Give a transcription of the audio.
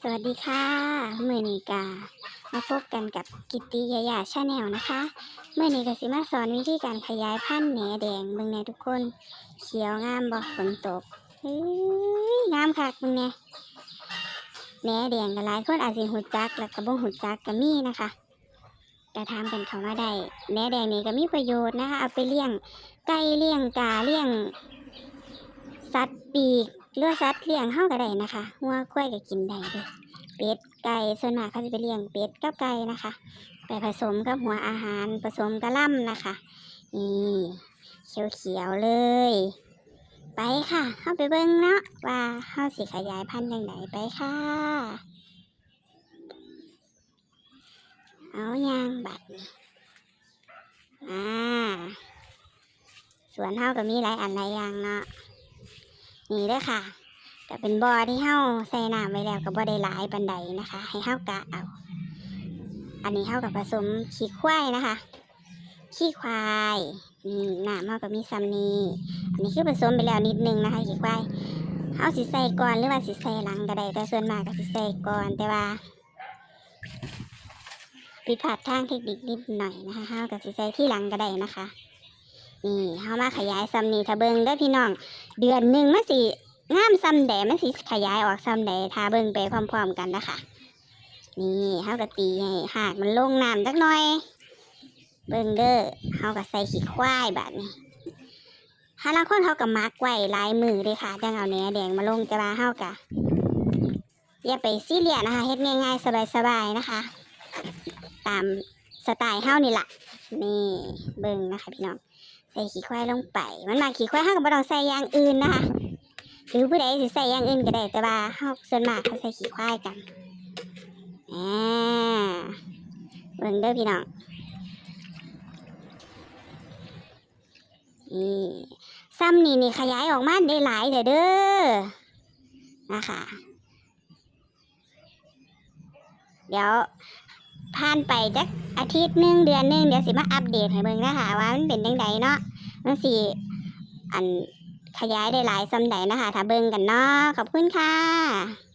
สวัสดีค่ะเมื่อนี้กามาพบกันกับกิตติยายาชาแนลนะคะเมื่อนี้กสิมาสอนวิธีการขยายพันธุ์แหนแดงเบิ่งแนทุกคน เขียวงามบ่ฝนตกเฮ้ยงามคักเบิ่งแหนแหนแดงก็หลายคนอาจสิหูจัก แล้วก็บ่หูจักก็มีนะคะก็ถามกันเขามาได้แหนแดงนี่ก็มีประโยชน์นะคะเอาไปเลี้ยงไก่เลี้ยงกาเลี้ยงสัตว์ปีก หรือสัตว์เลี้ยงเฮาก็ได้นะคะหัวควายก็กินได้เด้อเป็ดไก่ส่วนมากเขาจะไปเลี้ยงเป็ดกับไก่นะคะ ไปผสมกับหัวอาหารผสมกระล่ำนะคะนี่เขียวๆเลย ไปค่ะเข้าไปเบิ่งเนาะว่าเฮาสิขยายพันธุ์ยังไงไปค่ะเอายางบัดนี้อ่าสวนเฮาก็มีหลายอันหลายอย่างเนาะ นี่เด้อค่ะก็เป็นบ่อที่เฮาใส่น้ำไว้แล้วก็บ่ได้หลายปานใดนะคะ ให้เฮากะเอา อันนี้เฮากับผสมขี้ควายนะคะ ขี้ควายนี่น้ำเฮาก็มีซ้ำนี้อันนี้คือผสมไปแล้วนิดนึงนะคะขี้ควายเฮาสิใส่ก่อนหรือว่าสิใส่หลังก็ได้แต่ส่วนมากก็สิใส่ก่อนแต่ว่าผิดพลาดทางเทคนิคนิดหน่อยนะคะเฮาก็สิใส่ที่หลังก็ได้นะคะ นี่เฮามาขยายซ้ำนี้ถ้าเบิ่งเด้อพี่น้อง เดือนหนึ่งมันสิงามซ้ำแดมันสิขยายออกซ้ำแดทาเบิ่งไปพร้อมๆกันนะคะนี่เฮาก็ตีให้หากมันลงน้ำจักหน่อย เบิ่งเด้อเฮาก็ใส่ขี้ควายแบบนี้หาลางคนเขาก็มักไว้หลายมือเลยค่ะจังเอาแหนแดงมาลงแต่ว่าเฮากะอย่าไปซีเรียสนะคะเฮ็ดง่ายๆ สบายๆนะคะ ตามสไตล์เฮานี่แหละนี่เบิ่งนะคะพี่น้อง ใส่ขี้ควายลงไป มันมาขี้ควายเฮาก็บ่ต้องใส่อย่างอื่นนะคะหรือผู้ใดสิใส่อย่างอื่นก็ได้แต่ว่าเฮาส่วนมากเขาใส่ขี้ควายกันอ่าเบิ่งเด้อพี่น้องนี่ซ้ำนี่นี่ขยายออกมาได้หลายเด้อเด้อนะคะเดี๋ยว ผ่านไปจักอาทิตย์หนึ่งเดือนหนึ่งเดี๋ยวสิมาอัปเดตให้เบิ่งนะคะว่ามันเป็นจังไดเนาะมันสิอันขยายได้หลายซำใดนะคะถ้าเบิ่งกันเนาะขอบคุณค่ะ